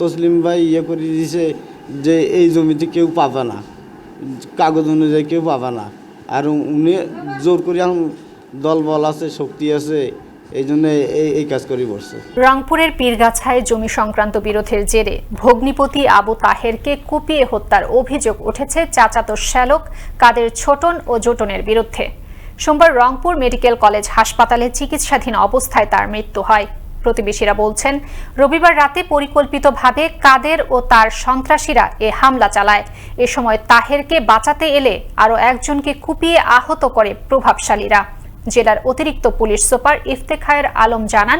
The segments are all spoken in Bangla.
তসলিম ভাই ইয়ে করে দিয়েছে যে এই জমিতে কেউ পাবে না। কাগজ অনুযায়ী কেউ পাবে না। আর উনি জোর করে দল বল আছে, শক্তি আছে, এই জন্য এই কাজ করে বসছে। রংপুরের পীরগাছায় জমি সংক্রান্ত বিরোধের জেরে ভগ্নিপতি আবু তাহেরকে কুপিয়ে হত্যার অভিযোগ উঠেছে চাচাতো শ্যালক কাদের ছোটন ও জোটনের বিরুদ্ধে। সোমবার রংপুর মেডিকেল কলেজ হাসপাতালে চিকিৎসাধীন অবস্থায় তার মৃত্যু হয়। প্রতিবেশীরা বলছেন, রবিবার রাতে পরিকল্পিতভাবে কাদের ও তার সন্ত্রাসীরা এ হামলা চালায়। এ সময় তাহেরকে বাঁচাতে এলে আরও একজনকে কুপিয়ে আহত করে প্রভাবশালীরা। জেলার অতিরিক্ত পুলিশ সুপার ইফতেখায়ের আলম জানান,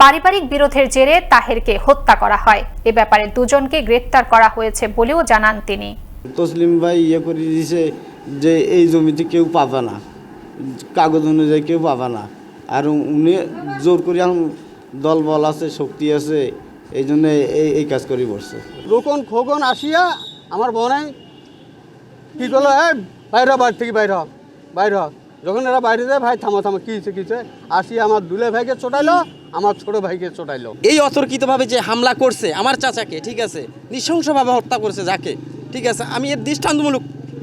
পারিবারিক বিরোধের জেরে তাহেরকে হত্যা করা হয়। এ ব্যাপারে দুজনকে গ্রেপ্তার করা হয়েছে বলেও জানান তিনি। তসলিম ভাই ইয়ে করে দিয়েছে যে এই জমিতে কেউ পাবে না। কাগজ অনুযায়ী কেউ পাবে না। আর উনি জোর করে এখন দল বল আছে শক্তি আছে এই জন্য এই এই কাজ করি বসছে রোকন খোকন আসিয়া আমার বোনে কি করল? এই বাইর বাড়ি থেকে বাইর হ, বাইর হ। যখন এরা বাইরে যায় ভাই থামো থামো কী হয়েছে কী হয়েছে? আসিয়া আমার দুলে ভাইকে চোটাইলো আমার ছোট ভাইকে চোটাইলো। এই অতর্কিতভাবে যে হামলা করছে আমার চাচাকে ঠিক আছে? নৃশংসভাবে হত্যা করেছে যাকে ঠিক আছে? আমি এর দৃষ্টান্তমূলক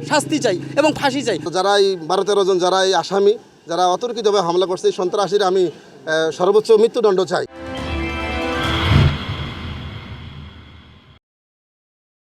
শাস্তি চাই এবং ফাঁসি চাই। যারা এই বারো তেরো জন যারা এই আসামি যারা অতর্কিতভাবে হামলা করছে সন্ত্রাসীর আমি সর্বোচ্চ মৃত্যুদণ্ড চাই।